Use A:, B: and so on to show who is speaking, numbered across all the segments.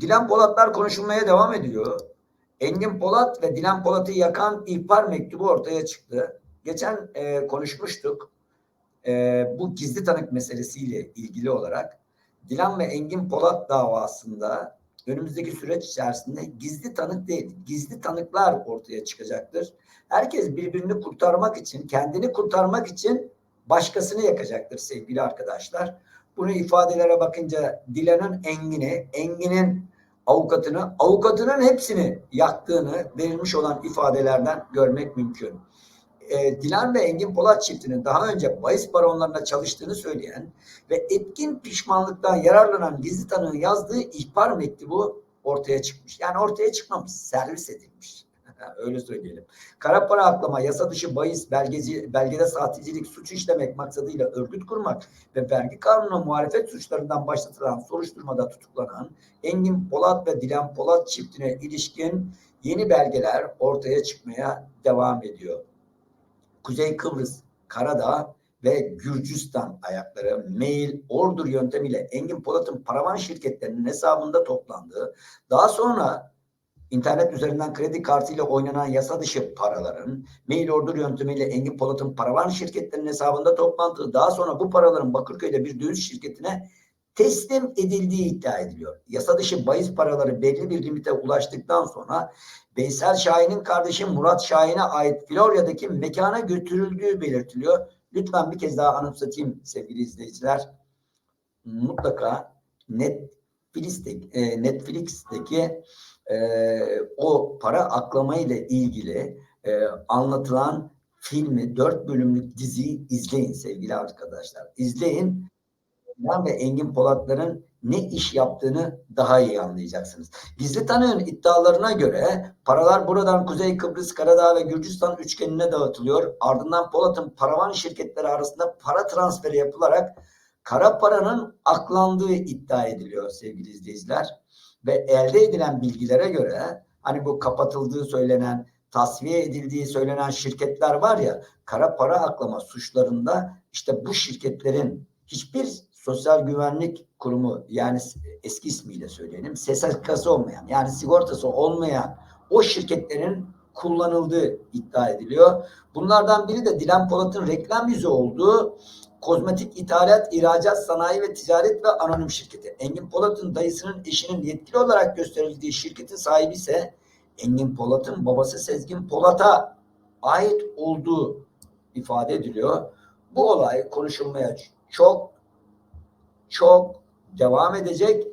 A: Dilan Polatlar konuşulmaya devam ediyor. Engin Polat ve Dilan Polat'ı yakan ihbar mektubu ortaya çıktı. Geçen e, konuşmuştuk. E, bu gizli tanık meselesiyle ilgili olarak Dilan ve Engin Polat davasında önümüzdeki süreç içerisinde gizli tanık değil, gizli tanıklar ortaya çıkacaktır. Herkes birbirini kurtarmak için, kendini kurtarmak için başkasını yakacaktır sevgili arkadaşlar. Bunu ifadelere bakınca Dilan'ın Engin'i, Engin'in avukatını, avukatının hepsini yaktığını verilmiş olan ifadelerden görmek mümkün. E, Dilan ve Engin Polat çiftinin daha önce bahis baronlarında çalıştığını söyleyen ve etkin pişmanlıktan yararlanan gizli tanığın yazdığı ihbar mektubu ortaya çıkmış. Yani ortaya çıkmamış, servis edilmiş. Öyle söyleyelim. Kara para aklama, yasa dışı bahis, belgeci, belgede sahtecilik, suç işlemek maksadıyla örgüt kurmak ve vergi kanununa muhalefet suçlarından başlatılan soruşturmada tutuklanan Engin Polat ve Dilan Polat çiftine ilişkin yeni belgeler ortaya çıkmaya devam ediyor. Kuzey Kıbrıs, Karadağ ve Gürcistan ayakları mail, order yöntemiyle Engin Polat'ın paravan şirketlerinin hesabında toplandığı, daha sonra internet üzerinden kredi kartıyla oynanan yasa dışı paraların mail order yöntemiyle Engin Polat'ın paravan şirketlerinin hesabında toplandığı, daha sonra bu paraların Bakırköy'de bir döviz şirketine teslim edildiği iddia ediliyor. Yasa dışı bahis paraları belli bir limite ulaştıktan sonra Veysel Şahin'in kardeşi Murat Şahin'e ait Florya'daki mekana götürüldüğü belirtiliyor. Lütfen bir kez daha anımsatayım sevgili izleyiciler. Mutlaka Netflix'teki, e, Netflix'teki e, o para aklama ile ilgili e, anlatılan filmi, dört bölümlük diziyi izleyin sevgili arkadaşlar. İzleyin. Dilan ve Engin Polatların ne iş yaptığını daha iyi anlayacaksınız. Gizli tanığın iddialarına göre paralar buradan Kuzey Kıbrıs, Karadağ ve Gürcistan üçgenine dağıtılıyor. Ardından Polat'ın paravan şirketleri arasında para transferi yapılarak kara paranın aklandığı iddia ediliyor sevgili izleyiciler. Ve elde edilen bilgilere göre hani bu kapatıldığı söylenen, tasfiye edildiği söylenen şirketler var ya kara para aklama suçlarında işte bu şirketlerin hiçbir sosyal güvenlik kurumu yani eski ismiyle söyleyelim SSK'sı olmayan yani sigortası olmayan o şirketlerin kullanıldığı iddia ediliyor. Bunlardan biri de Dilan Polat'ın reklam yüzü olduğu kozmetik ithalat, ihracat, sanayi ve ticaret ve anonim şirketi. Engin Polat'ın dayısının eşinin yetkili olarak gösterildiği şirketin sahibi ise Engin Polat'ın babası Sezgin Polat'a ait olduğu ifade ediliyor. Bu olay konuşulmaya çok çok devam edecek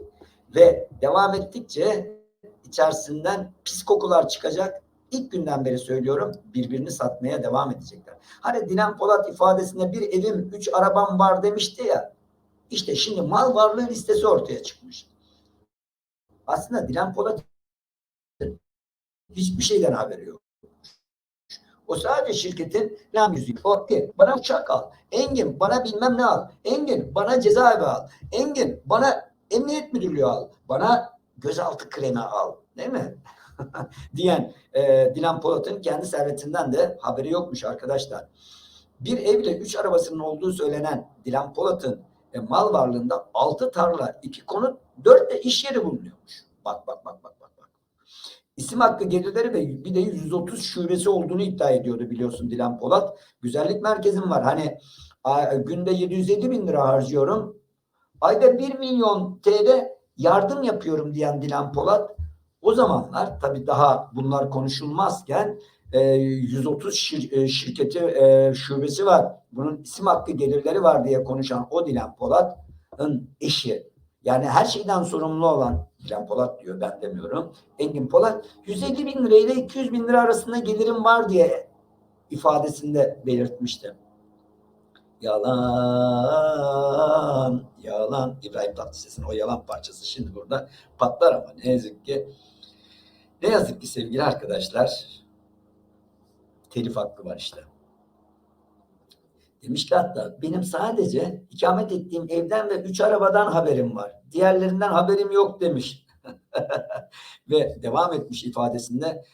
A: ve devam ettikçe içerisinden pis kokular çıkacak. İlk günden beri söylüyorum birbirini satmaya devam edecekler. Hani Dilan Polat ifadesinde bir evim, üç arabam var demişti ya. İşte şimdi mal varlığı listesi ortaya çıkmış. Aslında Dilan Polat hiçbir şeyden haberi yok. O sadece şirketin lam yüzüğü. O bana uçak al. Engin bana bilmem ne al. Engin bana cezaevi al. Engin bana emniyet müdürlüğü al. Bana gözaltı kremi al. Değil mi? diyen e, Dilan Polat'ın kendi servetinden de haberi yokmuş arkadaşlar. Bir evle üç arabasının olduğu söylenen Dilan Polat'ın e, mal varlığında altı tarla, iki konut, dört de iş yeri bulunuyormuş. Bak bak bak bak bak. bak. İsim hakkı gelirleri ve bir de 130 şubesi olduğunu iddia ediyordu biliyorsun Dilan Polat. Güzellik merkezim var. Hani günde 750 bin lira harcıyorum. Ayda 1 milyon TL yardım yapıyorum diyen Dilan Polat o zamanlar tabii daha bunlar konuşulmazken e, 130 şir, e, şirketi e, şubesi var. Bunun isim hakkı gelirleri var diye konuşan o Dilan Polat'ın eşi. Yani her şeyden sorumlu olan Dilan Polat diyor ben demiyorum. Engin Polat 150 bin lira ile 200 bin lira arasında gelirim var diye ifadesinde belirtmişti. Yalan, yalan. İbrahim Tatlıses'in o yalan parçası şimdi burada patlar ama ne yazık ki ne yazık ki sevgili arkadaşlar telif hakkı var işte. Demiş ki hatta benim sadece ikamet ettiğim evden ve üç arabadan haberim var. Diğerlerinden haberim yok demiş. ve devam etmiş ifadesinde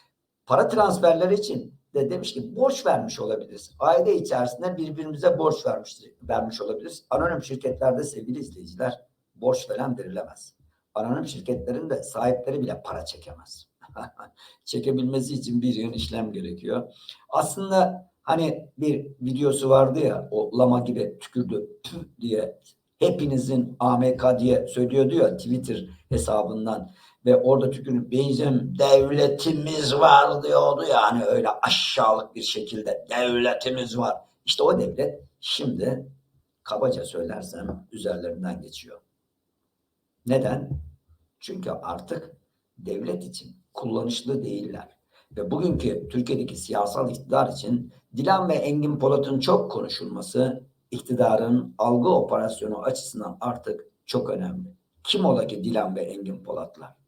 A: para transferleri için de demiş ki borç vermiş olabiliriz. Aile içerisinde birbirimize borç vermiş, vermiş olabiliriz. Anonim şirketlerde sevgili izleyiciler borç veren verilemez. anonim şirketlerin de sahipleri bile para çekemez. Çekebilmesi için bir yıl işlem gerekiyor. Aslında hani bir videosu vardı ya o lama gibi tükürdü püh diye hepinizin AMK diye söylüyordu ya Twitter hesabından ve orada tükürüp bizim devletimiz var diyordu ya hani öyle aşağılık bir şekilde devletimiz var. İşte o devlet şimdi kabaca söylersem üzerlerinden geçiyor. Neden? Çünkü artık devlet için kullanışlı değiller. Ve bugünkü Türkiye'deki siyasal iktidar için Dilan ve Engin Polat'ın çok konuşulması iktidarın algı operasyonu açısından artık çok önemli. Kim ola ki Dilan ve Engin Polatlar?